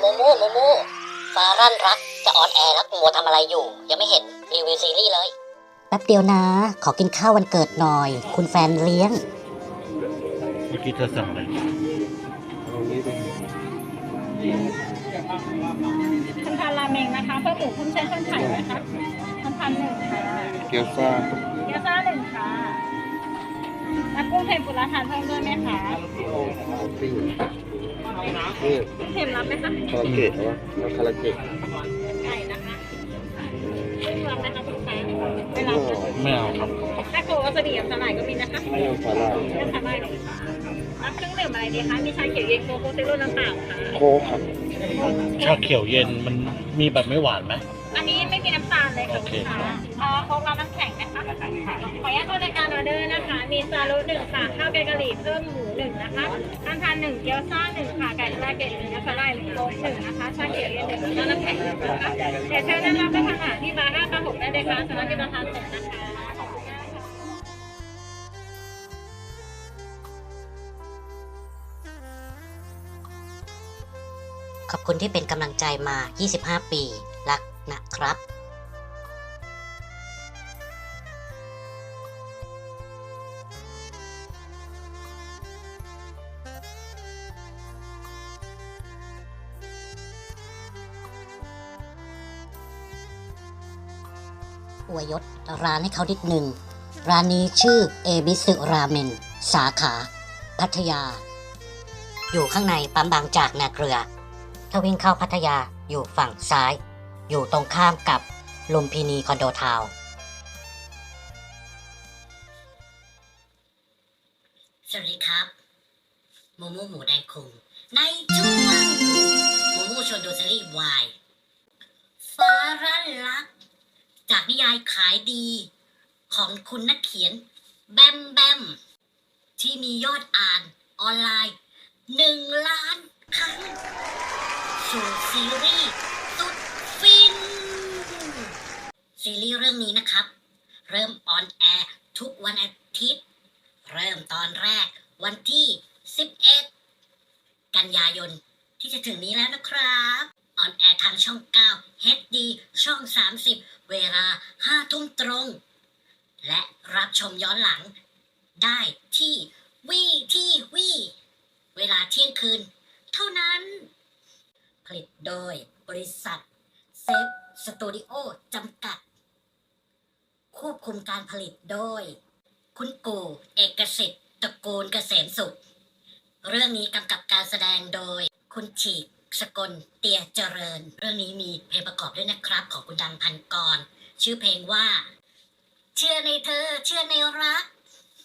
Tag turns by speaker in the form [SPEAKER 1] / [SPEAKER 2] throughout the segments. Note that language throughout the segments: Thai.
[SPEAKER 1] โมโมโมโมฟารั่นรักจะออนแอร์แล้วมัวทำอะไรอยู่ ยังไม่เห็นรีวิวซีรีส์เลย แป๊บเดียวนะ ขอกินข้าววันเกิดหน่อย คุณแฟนเลี้ยง
[SPEAKER 2] เมื่อกี้เธอสั่งอะไร
[SPEAKER 3] คันทานราเมงนะคะเพิ่มหมูคุ้มเส้นข้นไข่ไหมคะคันทานหนึ่งค่ะ
[SPEAKER 4] เกี๊ยวซ่า
[SPEAKER 3] เกี๊ยวซ่าหนึ่งค่ะแล้วกุ้งเทมปุระทานเพิ่มด้วยไหมคะ
[SPEAKER 4] ปิ้ง นี่
[SPEAKER 3] กุ้งเทมรับไหมคะ
[SPEAKER 4] คาราเกะวะแล้วคาราเกะ
[SPEAKER 3] ไก่นะคะกุ้งรับไหมคะคุณแฟนไม่รับนะคะ
[SPEAKER 2] ไม่เอาครับ
[SPEAKER 3] ถ้าโกวาซาบิกับสลายก็มีนะคะ
[SPEAKER 4] ไม่เอาสาหร่าย
[SPEAKER 3] เลือกทานได้เลยรับเครื่องดื่มอะไรดีคะ มีชาเขียวเย็นโกโก้เซโร่น้ำเปล่าค่ะ
[SPEAKER 4] โค้กครับ
[SPEAKER 2] ชาเขียวเย็นมันมีแบบไม่หวานไหม
[SPEAKER 3] อันนี้ไม่มีน้ำตาลเลยค่ะ
[SPEAKER 2] โอเค
[SPEAKER 3] ลูกค้าอ๋อโค้กรับน้ำแข็งนะคะ ขออนุญาตเข้ารายการออเดอร์นะคะ มีซาลุหนึ่งค่ะข้าวแกงกะหรี่เพิ่มหมูหนึ่งนะคะทานทานหนึ่งเกี๊ยวซ่าหนึ่งค่ะ ไก่ทาเกตหนึ่งน้ำสไลด์หนึ่งโค้กหนึ่งนะคะ ชาเขียวเย็นหนึ่งแล้วน้ำแข็งหนึ่งนะคะเดี๋ยวเชิญด้นล่างไปทานอาหารที่บาร์ห้าบาร์หกได้เลยค่ะสำหรับที่ประทานสดนะคะขอบคุณมากค่ะ
[SPEAKER 1] ขอบคุณที่เป็นกำลังใจมา 25 ปี รักนะครับ อวยยศร้านให้เขานิดหนึ่ง ร้านนี้ชื่อเอบิสึราเมนสาขา พัทยา อยู่ข้างในปั๊มบางจากนาเกลือ ถ้าวิ่งเข้าพัทยาอยู่ฝั่งซ้าย อยู่ตรงข้ามกับลุมพินีคอนโดทาวน์สวัสดีครับโมโมหมูแดงคุงในช่วงโมโมชวนดูซีรีส์วายฟ้ารันลัก จากนิยายขายดีของคุณนักเขียน แบมแบม ที่มียอดอ่านออนไลน์หนึ่งล้านครั้ง สู่ซีรีส์สุดฟิน ซีรีส์เรื่องนี้นะครับ เริ่มออนแอร์ทุกวันอาทิตย์ เริ่มตอนแรกวันที่ 11 กันยายนที่จะถึงนี้แล้วนะครับ ออนแอร์ทางช่อง 9 HD ช่อง 30 เวลา 5 ทุ่มตรง และรับชมย้อนหลัง ได้ที่วีที่วีเวลาเที่ยงคืน เท่านั้น ผลิตโดยบริษัท เซฟสตูดิโอจำกัด ควบคุมการผลิตโดย คุณกู เอกสิทธิ์ตระกูลเกษมสุข เรื่องนี้กำกับการแสดงโดยคุณฉีก สกลเตียเจริญ เรื่องนี้มีเพลงประกอบด้วยนะครับ ของคุณดังพันกร ชื่อเพลงว่า เชื่อในเธอ เชื่อในรัก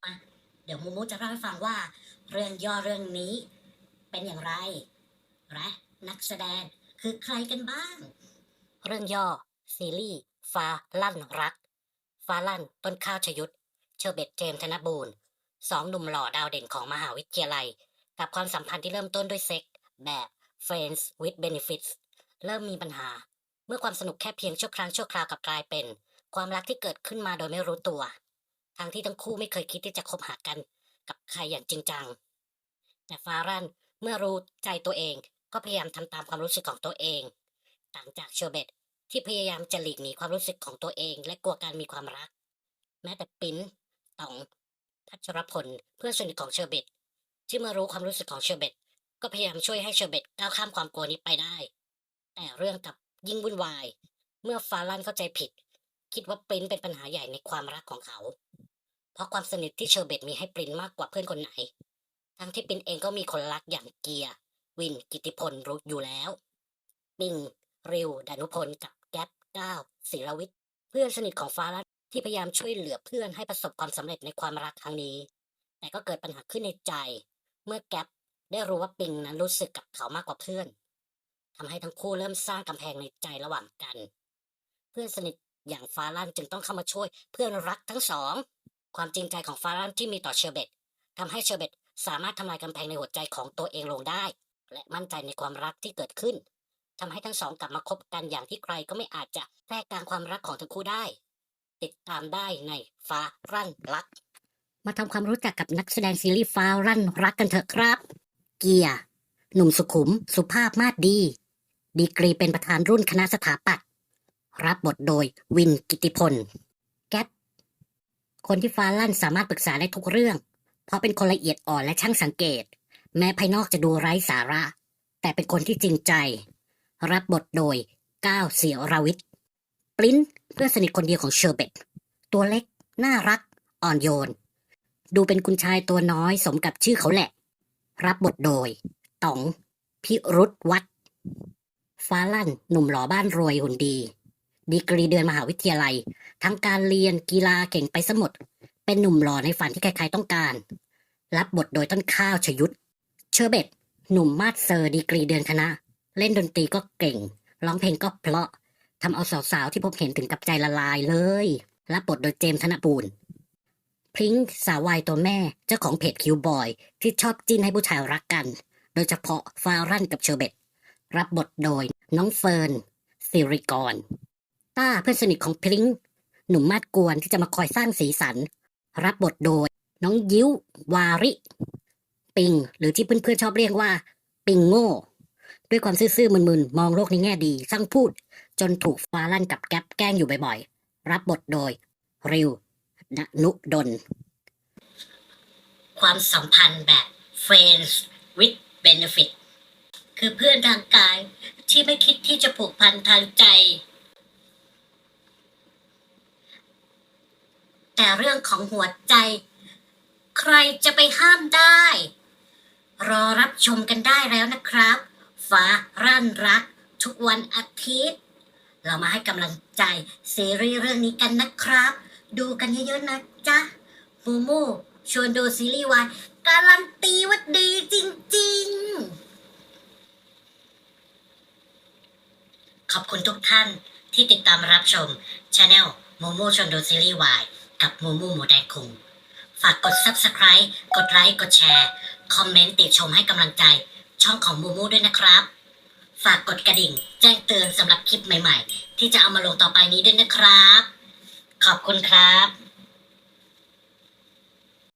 [SPEAKER 1] มาเดี๋ยวมูมูจะเล่าให้ฟังว่า เรื่องย่อเรื่องนี้เป็นอย่างไร และนักแสดงคือใครกันบ้าง เรื่องย่อ ซีรีส์ฟ้าลั่นรัก ฟ้าลั่นต้นข้าวชยุทธเชอร์เบตเจมส์ธนบูรณ์สองหนุ่มหล่อดาวเด่นของมหาวิทยาลัย กับความสัมพันธ์ที่เริ่มต้นด้วยเซ็กแบบ Friends with Benefits เริ่มมีปัญหา เมื่อความสนุกแค่เพียงชั่วครั้งชั่วคราวกับกลายเป็น ความรักที่เกิดขึ้นมาโดยไม่รู้ตัว ทั้งที่ทั้งคู่ไม่เคยคิดที่จะคบหากันกับใครอย่างจริงจัง แต่ฟารันเมื่อรู้ใจตัวเองก็พยายามทำตามความรู้สึกของตัวเอง ต่างจากเชอร์เบตที่พยายามจะหลีกหนีความรู้สึกของตัวเอง และกลัวการมีความรัก แม้แต่ปิ้นต๋องพัชรพลเพื่อนสนิทของเชอร์เบตที่เมื่อรู้ความรู้สึกของเชอร์เบต ก็พยายามช่วยให้เชอร์เบตก้าวข้ามความกลัวนี้ไปได้ แต่เรื่องกับยิ่งวุ่นวาย เมื่อฟารันเข้าใจผิด คิดว่าปรินเป็นปัญหาใหญ่ในความรักของเขา เพราะความสนิทที่เชอร์เบตมีให้ปรินมากกว่าเพื่อนคนไหน ทั้งที่ปรินเองก็มีคนรักอย่างเกียร์วินกิติพลรู้อยู่แล้วปิงริวดานุพลกับแก๊ปก้าวศิรวิทย์เพื่อนสนิทของฟารัตที่พยายามช่วยเหลือเพื่อนให้ประสบความสำเร็จในความรักครั้งนี้ แต่ก็เกิดปัญหาขึ้นในใจ เมื่อแก๊ป ได้รู้ว่าปิงนั้นรู้สึกกับเขามากกว่าเพื่อนทำให้ทั้งคู่เริ่มสร้างกำแพงในใจระหว่างกัน เพื่อนสนิทอย่างฟารันจึงต้องเข้ามาช่วยเพื่อนรักทั้งสอง ความจริงใจของฟารันที่มีต่อเชอร์เบตทำให้เชอร์เบตสามารถทำลายกำแพงในหัวใจของตัวเองลงได้ และมั่นใจในความรักที่เกิดขึ้นทำให้ทั้งสองกลับมาคบกันอย่างที่ใครก็ไม่อาจจะแทรกกลางความรักของทั้งคู่ได้ ติดตามได้ในฟ้ารั่นรัก มาทำความรู้จักกับนักแสดงซีรีส์ฟ้ารั่นรักกันเถอะครับ เกียร์ หนุ่มสุขุม สุภาพมาดดี ดีกรีเป็นประธานรุ่นคณะสถาปัตย์รับบทโดยวินกิติพล แก๊ปคนที่ฟ้าลั่นสามารถปรึกษาได้ทุกเรื่อง เพราะเป็นคนละเอียดอ่อนและช่างสังเกต แม้ภายนอกจะดูไร้สาระ แต่เป็นคนที่จริงใจ รับบทโดยก้าวเสียวราวิทปลิ้นเพื่อนสนิทคนเดียวของเชอร์เบตตัวเล็ก น่ารัก อ่อนโยน ดูเป็นคุณชายตัวน้อยสมกับชื่อเขาแหละ รับบทโดยต๋อง พิรุธวัฒน์ฟ้าลั่นหนุ่มหล่อบ้านรวยหุ่นดี ดีกรีเดือนมหาวิทยาลัย ทั้งการเรียนกีฬาเก่งไปสมด เป็นหนุ่มหล่อในฝันที่ใครๆต้องการ รับบทโดยต้นข้าวชยุทธเชอร์เบตหนุ่มมาดเซอร์ดีกรีเดือนคณะ เล่นดนตรีก็เก่ง ร้องเพลงก็เพราะทำเอาสาวๆที่พบเห็นถึงกับใจละลายเลย รับบทโดยเจมส์ธนบูรณ์ พริ้งสาววายตัวแม่ เจ้าของเพจคิวบอย ที่ชอบจิ้นให้ผู้ชายรักกัน โดยเฉพาะฟารันกับเชอร์เบตรับบทโดยน้องเฟิร์นสิริกร ต้าเพื่อนสนิทของพริ้งหนุ่มมาดกวนที่จะมาคอยสร้างสีสัน รับบทโดย น้องยิ้ว วาริ ปิง หรือที่เพื่อนๆชอบเรียกว่า ปิงโง่ ด้วยความซื่อๆมึนๆ มองโลกในแง่ดีสร้างพูด จนถูกฟาลั่นกับแก๊ปแกล้งอยู่บ่อยๆ รับบทโดย ริว ณนุดล ความสัมพันธ์แบบ friends with benefit คือเพื่อนทางกายที่ไม่คิดที่จะผูกพันทางใจ แต่เรื่องของหัวใจ ใครจะไปห้ามได้ รอรับชมกันได้แล้วนะครับ ฟ้ารั่นรัก ทุกวันอาทิตย์ เรามาให้กำลังใจซีรีส์เรื่องนี้กันนะครับ ดูกันเยอะๆนะจ๊ะมูมูชวนดูซีรีส์วายการันตีว่าดีจริงๆ ขอบคุณทุกท่านที่ติดตามรับชมช anel มูมูชวนดูซีรีส์วายกับมูมูหมูแดงคุงฝากกด subscribe กดไลค์ กดแชร์ คอมเมนต์ติชมให้กำลังใจ ช่องของมูมูด้วยนะครับ ฝากกดกระดิ่ง แจ้งเตือนสำหรับคลิปใหม่ๆ ที่จะเอามาลงต่อไปนี้ด้วยนะครับ ขอบคุณครับ